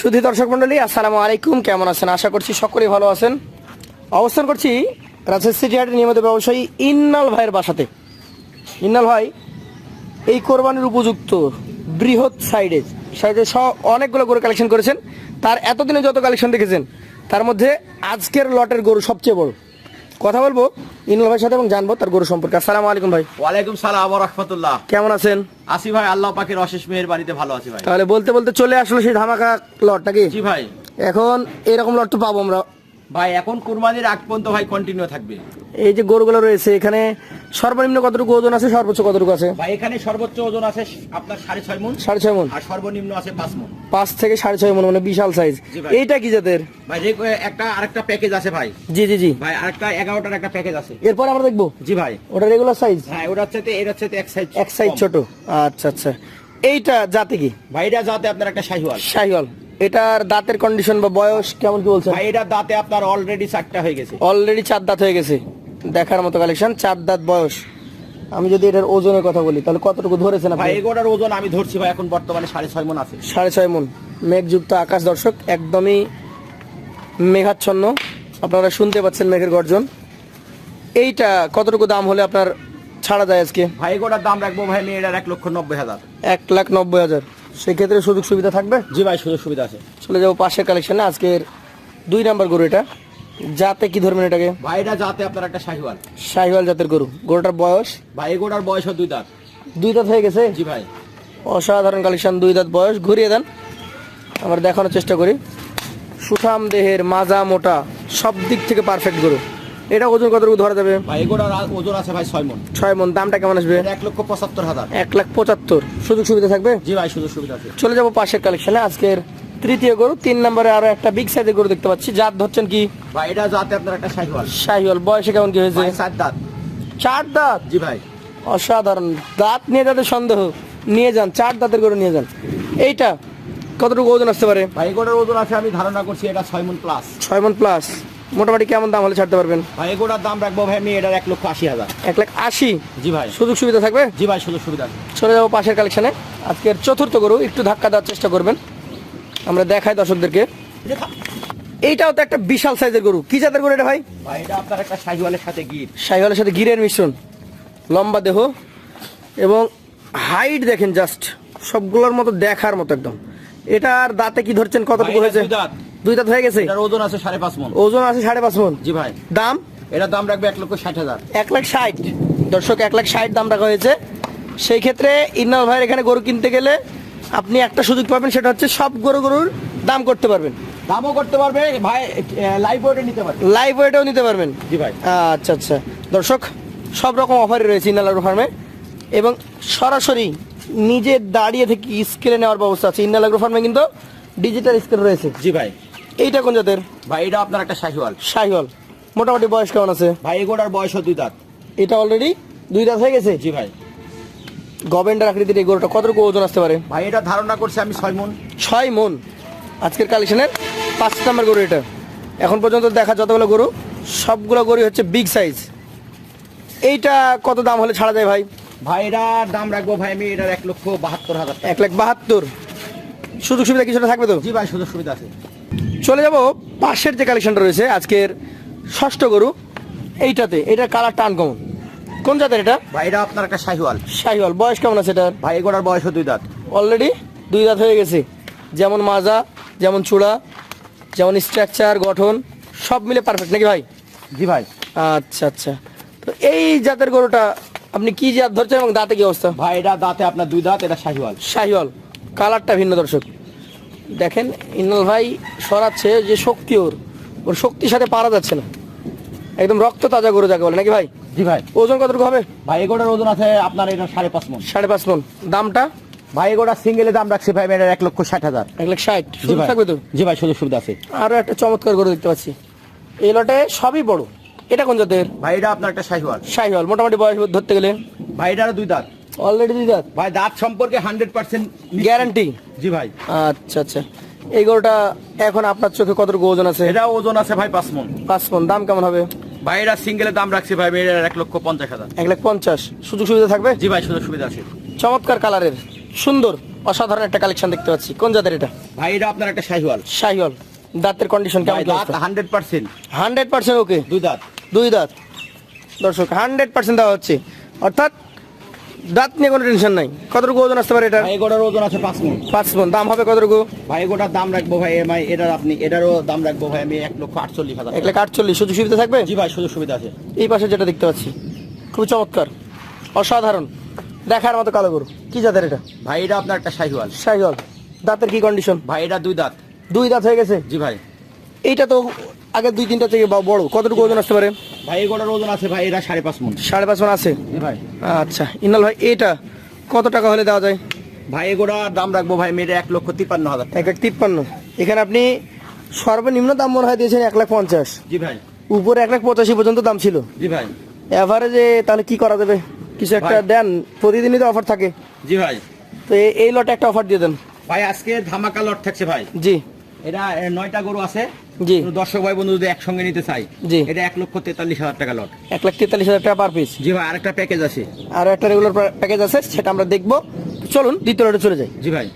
সুধী দর্শক মন্ডলী আসসালামু আলাইকুম। কেমন আছেন? আশা করছি সকলেই ভালো আছেন। অবস্থান করছি রাজশাহী সিটি হাটের নিয়মিত ব্যবসায়ী ইন্নাল ভাইয়ের বাসাতে। ইন্নাল ভাই, এই কোরবানির উপযুক্ত বৃহৎ সাইডে সাইডে সব অনেকগুলো গরু কালেকশন করেছেন। তার এতদিনে যত কালেকশন দেখেছেন, তার মধ্যে আজকের লটের গরু সবচেয়ে বড়। কথা বলব? ইনুল ভাইয়ের সাথে এবং জানব তার গরু সম্পর্কে। আসসালামু আলাইকুম ভাই। ওয়ালাইকুম সালাম রহমতুল্লাহ। কেমন আছেন? আসি ভাই আল্লাহ পাকের অশেষ মেহের বাড়িতে ভালো আছি ভাই। তাহলে বলতে বলতে চলে আসলো সেই ধামাকা লট নাকি? জি ভাই। এখন এরকম লট তো পাবো আমরা। ভাই এখন কুরবানির আগ পর্যন্ত ভাই কন্টিনিউ থাকবে। এই যে গরুগুলো রয়েছে এখানে সর্বনিম্ন কতটুকু ওজন আছে? সর্বোচ্চ কতটুকু আছে? ভাই এখানে সর্বোচ্চ ওজন আছে আপনার সাড়ে ছয় মন সাড়ে ছয় মন আর সর্বনিম্ন আছে পাঁচ মন পাঁচ থেকে সাড়ে ছয় মন মানে বিশাল সাইজ এইটা কি জাতের? ভাই একটা আরেকটা প্যাকেজ আছে ভাই। জি জি জি। ভাই আরেকটা এগারোটার একটা প্যাকেজ আছে। এরপর আমরা দেখব? জি ভাই। ওটা রেগুলার সাইজ হ্যাঁ ওটা হচ্ছে তো- এটা হচ্ছে তো এক সাইজ এক সাইজ ছোট। আচ্ছা আচ্ছা। এইটা জাতে কি? ভাই এটা যাতে আপনার একটা শাহিওয়াল। শাহিওয়াল। এটার দাঁতের কন্ডিশন বা বয়স কেমন কি বলছেন? ভাই এটা দাঁতে আপনার অলরেডি চারটা হয়ে গেছে। অলরেডি চার দাঁত হয়ে গেছে। দেখার মতো কালেকশন চার দাঁত বয়স। আমি যদি এটার ওজনের কথা বলি তাহলে কতটুকু ধরেছেন ভাই এগোটার ওজন আমি ধরছি ভাই এখন বর্তমানে সাড়ে ছয় মন আছে। সাড়ে ছয় মন। মেঘযুক্ত আকাশ দর্শক একদমই মেঘাচ্ছন্ন। আপনারা শুনতে পাচ্ছেন মেঘের গর্জন। এইটা কতটুকু দাম হলে আপনার ছাড়া যায় আজকে? ভাই এগোটার দাম রাখব ভাই এটার এক লক্ষ নব্বই হাজার। এক লাখ নব্বই হাজার। সেক্ষেত্রে সুযোগ সুবিধা থাকবে? জি ভাই সুযোগ সুবিধা আছে। চলে যাব পাশের কালেকশনে আজকের দুই নাম্বার গরু এটা। যাতে কি ধরবেন এটাকে? ভাই এটা যাতে আপনার একটা শাহিওয়াল। শাহিওয়াল জাতের গরু। গরুটার বয়স? ভাই এগোটার বয়স হয় দুই দাঁত। দুই দাঁত হয়ে গেছে? জি ভাই। অসাধারণ কালেকশন দুই দাঁত বয়স। ঘুরিয়ে দেন। আমরা দেখানোর চেষ্টা করি। সুঠাম দেহের মাজা মোটা সব দিক থেকে পারফেক্ট গরু। এটা ওজন কতটুকু ধরা যাবে? ভাই এগোটার ওজন আছে ভাই ছয় মন। ছয় মন দামটা কেমন আসবে? এক লক্ষ পঁচাত্তর হাজার। এক লাখ পঁচাত্তর। সুযোগ সুবিধা থাকবে? জি ভাই সুযোগ সুবিধা আছে। চলে যাব পাশের কালেকশনে আজকের তৃতীয় গরু। তিন নম্বরে আরও একটা বিগ সাইজের গরু দেখতে পাচ্ছি। জাত ধরছেন কি? ভাই এটা যাতে আপনার একটা শাহিওয়াল। শাহিওয়াল। বয়সে কেমন কি হয়েছে? সাত দাঁত। চার দাঁত? জি ভাই। অসাধারণ। দাঁত নিয়ে যাদের সন্দেহ নিয়ে যান। চার দাঁতের গরু নিয়ে যান। এইটা কতটুকু ওজন আসতে পারে? ভাই এগোটার ওজন আছে আমি ধারণা করছি এটা ছয় মন প্লাস ছয় মন প্লাস মোটামুটি কেমন দাম হলে ছাড়তে পারবেন? ভাই এগোটার দাম রাখব ভাই আমি এটার এক লক্ষ আশি হাজার। এক লাখ আশি? জি ভাই। সুযোগ সুবিধা থাকবে? জি ভাই সুযোগ সুবিধা চলে যাব পাশের কালেকশনে। আজকের চতুর্থ গরু একটু ধাক্কা দেওয়ার চেষ্টা করবেন। আমরা দেখাই দর্শকদেরকে। এইটাও তো একটা বিশাল সাইজের গরু। কি জাতের গরু এটা ভাই? ভাই এটা আপনার একটা শাহিওয়ালের সাথে গিট শাহিওয়ালের সাথে গিরের মিশ্রণ। লম্বা দেহ। এবং হাইট দেখেন জাস্ট। সবগুলোর মতো দেখার মতো একদম। এটার দাঁতে কি ধরছেন? কতটুকু হয়েছে? দাঁত। দুই দাঁত হয়ে গেছে? এটার ওজন আছে সাড়ে পাঁচ মন। ওজন আছে সাড়ে পাঁচ মন? জি ভাই। দাম? এটার দাম রাখবে এক লক্ষ ষাট হাজার। এক লাখ ষাট। দর্শক এক লাখ ষাট দাম রাখা হয়েছে। সেই ক্ষেত্রে ইন্নাল ভাইয়ের এখানে গরু কিনতে গেলে আপনি একটা সুযোগ পাবেন সেটা হচ্ছে সব গরু গরুর দাম করতে পারবেন। দামও করতে পারবে ভাই লাইভ ওয়েটে নিতে পারবে। লাইভ ওয়েটেও নিতে পারবেন। জি ভাই। আচ্ছা আচ্ছা। দর্শক সব রকম অফারে রয়েছে ইন্নালার ফার্মে এবং সরাসরি নিজে দাঁড়িয়ে থেকে স্কেলে নেওয়ার ব্যবস্থা আছে। ইন্নালাগ্রো ফার্মে কিন্তু ডিজিটাল স্কেল রয়েছে। জি ভাই। এইটা কোন জাতের? ভাই এটা আপনার একটা শাহিওয়াল। শাহিওয়াল। মোটামুটি বয়স কেমন আছে? ভাই এগোটার বয়স দুই দাঁত। এটা অলরেডি দুই দাঁত হয়ে গেছে? জি ভাই। গভেন্ডার আকৃতির এই গরুটা কতটুকু ওজন আসতে পারে? ভাই এটা ধারণা করছে আমি ছয় মন। ছয় মন। আজকের কালেকশনের পাঁচ নাম্বার গরু এটা। এখন পর্যন্ত দেখা যতগুলো গরু সবগুলো গরু হচ্ছে বিগ সাইজ এইটা কত দাম হলে ছাড়া যায় ভাই? ভাই এটার দাম রাখব ভাই আমি এটার এক লক্ষ বাহাত্তর হাজার এক লাখ বাহাত্তর। সুযোগ সুবিধা কিছুটা থাকবে তো? জি ভাই সুযোগ সুবিধা আছে। চলে যাব পাশের যে কালেকশনটা রয়েছে আজকের ষষ্ঠ গরু এইটাতে। এটার কালার টান কমন কোন জাতের এটা? ভাই এটা আপনার একটা শাহিওয়াল। শাহিওয়াল। বয়স কেমন আছে এটার? ভাই এগোটার বয়স দুই দাঁত। অলরেডি দুই দাঁত হয়ে গেছে। যেমন মাজা যেমন চূড়া যেমন স্ট্রাকচার গঠন সব মিলে পারফেক্ট নাকি ভাই? জি ভাই। আচ্ছা আচ্ছা। তো এই জাতের গরুটা আপনি কি জাত ধরছেন এবং দাঁতে কি অবস্থা? ভাই এটা দাঁতে আপনার দুই দাঁত এটা শাহিওয়াল। শাহিওয়াল। কালারটা ভিন্ন দর্শক। দেখেন ইন্নাল ভাই সরাচ্ছে যে শক্তি ওর। ওর শক্তির সাথে পারা যাচ্ছে না। একদম রক্ত তাজা গরু যাকে বলে নাকি ভাই? জি ভাই। ওজন কতটুকু হবে? ভাই এগোটার ওজন আছে আপনার এটা সাড়ে পাঁচ মন। সাড়ে পাঁচ মন। দামটা? ভাই এগোটা সিঙ্গেলের দাম রাখছি ভাই এটার এক লক্ষ ষাট হাজার। এক লাখ ষাট। জি ভাই। থাকবে তো? জি ভাই সুযোগ সুবিধা আছে। আরও একটা চমৎকার গরু দেখতে পাচ্ছি। এই লটে সবই বড়। এটা কোন জাতের? ভাই এটা আপনার একটা শাহিওয়াল। শাহিওয়াল মোটামুটি বয়স ধরতে গেলে। ভাই এটার দুই দাঁত। অলরেডি দুই দাঁত? ভাই দাঁত সম্পর্কে হান্ড্রেড পার্সেন্ট গ্যারান্টি জি ভাই। আচ্ছা আচ্ছা। এই গরুটা এখন আপনার চোখে কতটুকু ওজন আছে? এটা ওজন আছে ভাই পাঁচ মন। পাঁচ মন। দাম কেমন হবে? ভাই এটা সিঙ্গেলের দাম রাখছি ভাই এটার এক লক্ষ পঞ্চাশ হাজার। এক লাখ পঞ্চাশ। সুযোগ সুবিধা থাকবে? জি ভাই সুযোগ সুবিধা আছে। চমৎকার কালারের সুন্দর অসাধারণ একটা কালেকশন দেখতে পাচ্ছি। কোন জাতের এটা? ভাই এটা আপনার একটা শাহিওয়াল। শাহিওয়াল। দাঁতের কন্ডিশন কেমন দাঁত hundred percent hundred percent okay দুই দাঁত। দুই দাঁত। দর্শক হান্ড্রেড পার্সেন্ট দেওয়া হচ্ছে। অর্থাৎ দাঁত নিয়ে কোনো টেনশন নাই। কতটুকু ওজন আসতে পারে এটা ভাই গোটার ওজন আছে পাঁচ মন। পাঁচ মন। দাম হবে কতটুকু? ভাই গোটার দাম রাখব ভাই এমআই এটার আপনি এটারও দাম রাখব ভাই আমি এক লক্ষ আটচল্লিশ হাজার এক লাখ আটচল্লিশ সুযোগ সুবিধা থাকবে? জি ভাই সুযোগ সুবিধা আছে। এই পাশে যেটা দেখতে পাচ্ছি খুব চমৎকার অসাধারণ দেখার মতো কালো গরু। কি জাতের এটা? ভাই এটা আপনার একটা শাহিওয়াল। শাহিওয়াল। দাঁতের কি কন্ডিশন ভাই এটা দুই দাঁত। দুই দাঁত হয়ে গেছে? জি ভাই। এইটা তো আগে দুই তিনটা থেকে বড়। কতটুকু ওজন আসতে পারে? ভাই এই গোটার ওজন আছে ভাই এটা সাড়ে পাঁচ মন। সাড়ে পাঁচ মন আছে? ভাই। আচ্ছা ইনাল ভাই এটা কত টাকা হলে দেওয়া যায়? ভাই গোটার দাম রাখব ভাই আমি এটা এক লক্ষ তিপ্পান্ন হাজার এক লাখ তিপ্পান্ন। এখানে আপনি সর্বনিম্ন দাম মনে হয় দিয়েছেন এক লাখ পঞ্চাশ। জি ভাই। উপরে এক লাখ পঁচাশি পর্যন্ত দাম ছিল। জি ভাই। এভারেজে তাহলে কি করা যাবে? কিছু একটা দেন প্রতিদিনই তো অফার থাকে। জি ভাই। তো এই লটে একটা অফার দিয়ে দেন। ভাই আজকে ধামাকা লট থাকছে ভাই। জি। এটা নয়টা গরু আছে। জি। দর্শক ভাই বন্ধু যদি একসঙ্গে নিতে চাই জি। এটা এক লক্ষ তেতাল্লিশ হাজার টাকা লট। এক লাখ তেতাল্লিশ হাজার টাকা পার পিস জি ভাই আরেকটা প্যাকেজ আছে। আর একটা রেগুলার প্যাকেজ আছে সেটা আমরা দেখব। চলুন দ্বিতীয় লটে চলে যাই। জি ভাই।